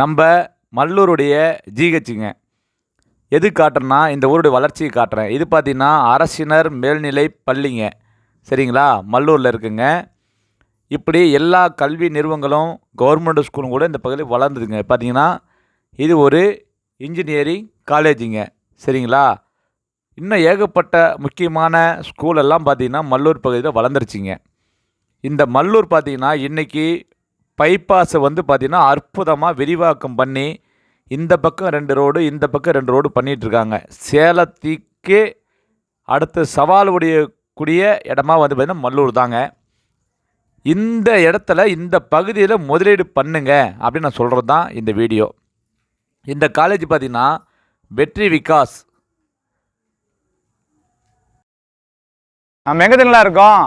நம்ம மல்லூருடைய ஜிஹெச்சுங்க எது காட்டுறேன்னா இந்த ஊருடைய வளர்ச்சியை காட்டுறேன். இது பார்த்தீங்கன்னா அரசினர் மேல்நிலை பள்ளிங்க. சரிங்களா? மல்லூரில் இருக்குங்க. இப்படி எல்லா கல்வி நிறுவனங்களும் கவர்மெண்ட் ஸ்கூலும் கூட இந்த பகுதியில் வளர்ந்துதுங்க. பார்த்தீங்கன்னா இது ஒரு இன்ஜினியரிங் காலேஜுங்க சரிங்களா? இன்னும் ஏகப்பட்ட முக்கியமான ஸ்கூலெல்லாம் பார்த்திங்கன்னா பார்த்தீங்கன்னா மல்லூர் பகுதியில் வளர்ந்துருச்சிங்க. இந்த மல்லூர் பார்த்தீங்கன்னா இன்றைக்கி பைபாஸை வந்து பார்த்திங்கன்னா அற்புதமாக விரிவாக்கம் பண்ணி இந்த பக்கம் ரெண்டு ரோடு இந்த பக்கம் ரெண்டு ரோடு பண்ணிகிட்ருக்காங்க சேலத்துக்கே அடுத்து சவால் உடைய கூடிய இடமா வந்து பார்த்திங்கன்னா மல்லூர் தாங்க. இந்த இடத்துல இந்த பகுதியில் முதலீடு பண்ணுங்க அப்படின்னு நான் சொல்கிறது தான் இந்த வீடியோ. இந்த காலேஜ் பார்த்திங்கன்னா வெற்றி விகாஸ். நம்ம எங்கே தெரியுங்களா இருக்கோம்?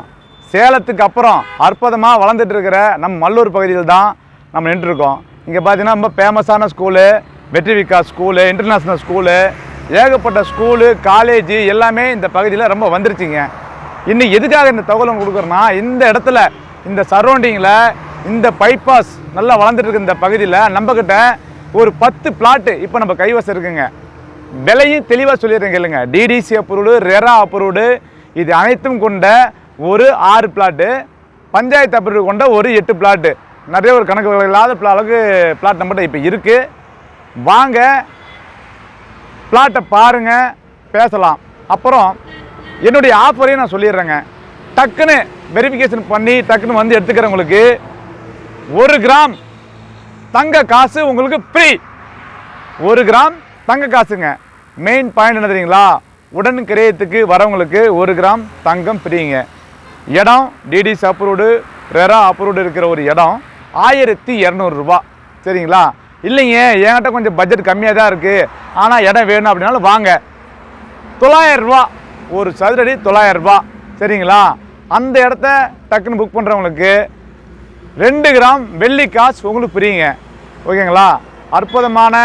சேலத்துக்கு அப்புறம் அற்புதமாக வளர்ந்துட்டு இருக்கிற நம்ம மல்லூர் பகுதியில் தான் நம்ம நின்றுருக்கோம். இங்கே பார்த்தீங்கன்னா ரொம்ப ஃபேமஸான school Vetri Vikas school international school ஏகப்பட்ட ஸ்கூலு காலேஜு எல்லாமே இந்த பகுதியில் ரொம்ப வந்துருச்சுங்க. இன்னும் எதுக்காக இந்த தகவல் கொடுக்குறோன்னா இந்த இடத்துல இந்த சரௌண்டிங்கில் இந்த பைபாஸ் நல்லா வளர்ந்துட்டு இருக்க இந்த பகுதியில் நம்மக்கிட்ட ஒரு பத்து பிளாட்டு இப்போ நம்ம கைவசம் இருக்குங்க. விலையும் தெளிவாக சொல்லிடுறேங்க இல்லைங்க டிடிசி அப்ரூவ்டு ரெரா அப்ரூவ்டு இது அனைத்தும் கொண்ட ஒரு ஆறு பிளாட்டு பஞ்சாயத்து அப்ரூவ் கொண்ட ஒரு எட்டு பிளாட்டு நிறைய ஒரு கணக்கு இல்லாத அளவுக்கு பிளாட் நம்மகிட்ட இப்போ இருக்குது வாங்க பிளாட்டை பாருங்கள் பேசலாம். அப்புறம் என்னுடைய ஆஃபரையும் நான் சொல்லிடுறேங்க. டக்குன்னு வெரிஃபிகேஷன் பண்ணி டக்குன்னு வந்து எடுத்துக்கிறவங்களுக்கு ஒரு கிராம் தங்க காசு உங்களுக்கு ஃப்ரீ ஒரு கிராம் தங்க காசுங்க. மெயின் பாயிண்ட் என்ன தெரியுங்களா உடன் கிரயத்துக்கு வரவங்களுக்கு ஒரு கிராம் தங்கம் ஃப்ரீங்க இடம் டிடிஸ் அப்ரூவ்டு ரெரா அப்ரூவ்டு இருக்கிற ஒரு இடம் ஆயிரத்தி இரநூறுபா சரிங்களா? இல்லைங்க என்கிட்ட கொஞ்சம் பட்ஜெட் கம்மியாக தான் இருக்குது ஆனால் இடம் வேணும் அப்படின்னாலும் வாங்க. தொள்ளாயிரரூபா ஒரு சதுரடி தொள்ளாயிரம் ரூபா. சரிங்களா? அந்த இடத்த டக்குன்னு புக் பண்ணுறவங்களுக்கு ரெண்டு கிராம் வெள்ளி காசு உங்களுக்கு புரியுங்க. ஓகேங்களா? அற்புதமான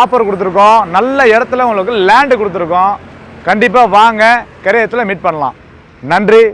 ஆஃபர் கொடுத்துருக்கோம். நல்ல இடத்துல உங்களுக்கு லேண்டு கொடுத்துருக்கோம். கண்டிப்பாக வாங்க. கரையத்தில் மீட் பண்ணலாம். நன்றி.